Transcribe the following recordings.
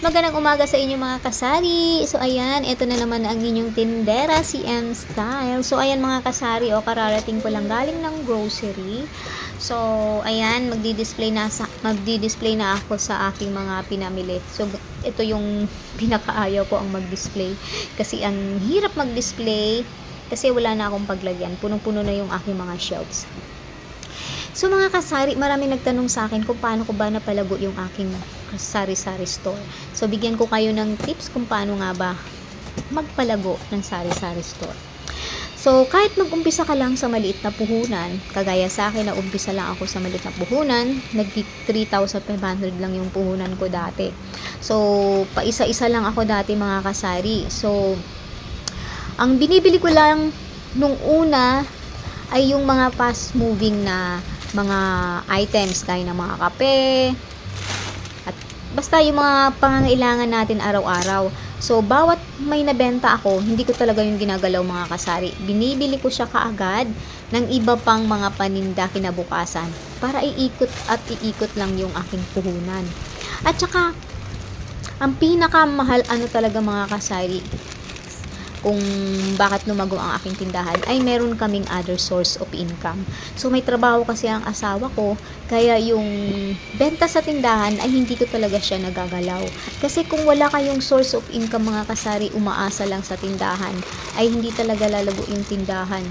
Magandang umaga sa inyo mga kasari. So ayan, ito na naman ang inyong tindera, si M Style. So ayan mga kasari, o kararating ko lang galing ng grocery. So ayan, magdi-display na sa magdi-display na ako sa aking mga pinamili. So ito yung pinakaayaw ko ang mag-display kasi ang hirap mag-display kasi wala na akong paglagyan. Punong-puno na yung aking mga shelves. So mga kasari, marami nagtanong sa akin kung paano ko ba napalago yung aking sari-sari store. So bigyan ko kayo ng tips kung paano nga ba magpalago ng sari-sari store. So kahit mag-umpisa ka lang sa maliit na puhunan, kagaya sa akin na umpisa lang ako sa maliit na puhunan, nag 3,500 lang yung puhunan ko dati. So pa isa-isa lang ako dati mga kasari. So ang binibili ko lang nung una ay yung mga fast moving na mga items gaya ng mga kape basta yung mga pangangailangan natin araw-araw. So, bawat may nabenta ako, hindi ko talaga yung ginagalaw mga kasari. Binibili ko siya kaagad ng iba pang mga paninda kinabukasan para iikot at iikot lang yung aking puhunan. At saka, ang pinakamahal ano talaga mga kasari, kung bakit lumago ang aking tindahan ay meron kaming other source of income. So may trabaho kasi ang asawa ko kaya yung benta sa tindahan ay hindi ko talaga siya nagagalaw. Kasi kung wala kayong source of income mga kasari umaasa lang sa tindahan ay hindi talaga lalago yung tindahan.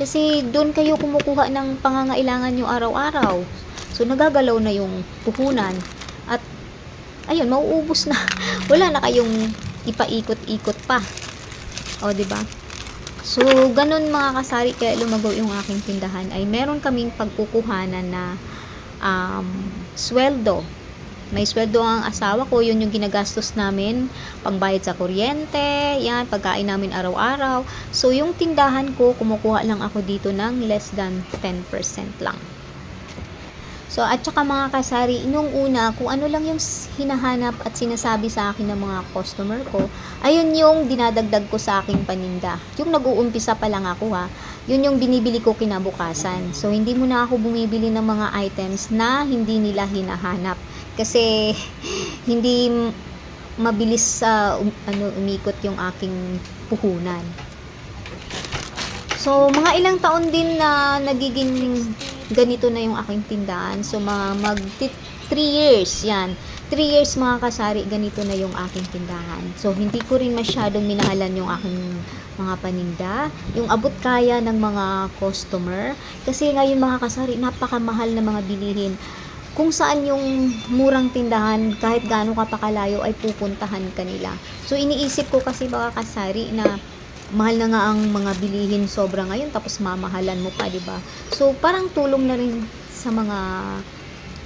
Kasi doon kayo kumukuha ng pangangailangan nyo araw-araw. So nagagalaw na yung puhunan at ayun mauubos na. wala na kayong ipaikot-ikot pa. O, di ba? So, ganun mga kasari, kaya lumago yung aking tindahan, ay meron kaming pagkukuhanan na um, sweldo. May sweldo ang asawa ko, yun yung ginagastos namin, pangbayad sa kuryente, yan, pagkain namin araw-araw. So, yung tindahan ko, kumukuha lang ako dito ng less than 10% lang. So, at saka mga kasari, nung una, kung ano lang yung hinahanap at sinasabi sa akin ng mga customer ko, ayun yung dinadagdag ko sa aking paninda. Yung nag-uumpisa pa lang ako ha, yun yung binibili ko kinabukasan. So, hindi mo na ako bumibili ng mga items na hindi nila hinahanap. Kasi, hindi mabilis sa um, ano, umikot yung aking puhunan. So, mga ilang taon din na nagiging ganito na yung aking tindahan. So, mga mag 3 years, yan. 3 years mga kasari, ganito na yung aking tindahan. So, hindi ko rin masyadong minahalan yung aking mga paninda. Yung abot kaya ng mga customer. Kasi ngayon mga kasari, napakamahal na mga bilihin. Kung saan yung murang tindahan, kahit gaano ka pakalayo, ay pupuntahan kanila. So, iniisip ko kasi mga kasari na mahal na nga ang mga bilihin sobra ngayon tapos mamahalan mo pa, 'di ba? So parang tulong na rin sa mga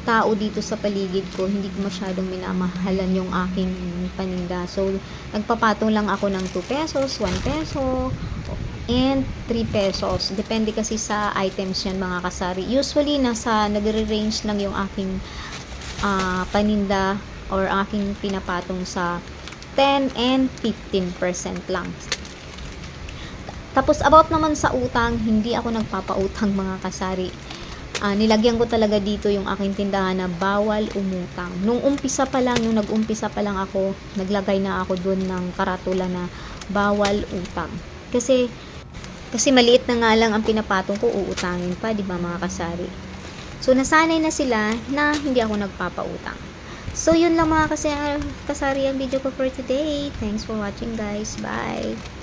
tao dito sa paligid ko, hindi ko masyadong minamahalan yung aking paninda. So nagpapatong lang ako ng 2 pesos, 1 peso, and 3 pesos. Depende kasi sa items yan mga kasari. Usually nasa nagre-range lang yung aking ah, paninda or aking pinapatong sa 10 and 15% lang. Tapos about naman sa utang, hindi ako nagpapautang mga kasari. Ah, nilagyan ko talaga dito yung aking tindahan na bawal umutang. Nung umpisa pa lang, nung nag-umpisa pa lang ako, naglagay na ako doon ng karatula na bawal utang. Kasi kasi maliit na nga lang ang pinapatong ko, uutangin pa, di ba mga kasari? So nasanay na sila na hindi ako nagpapautang. So yun lang mga kasi kasari ang video ko for today. Thanks for watching guys. Bye!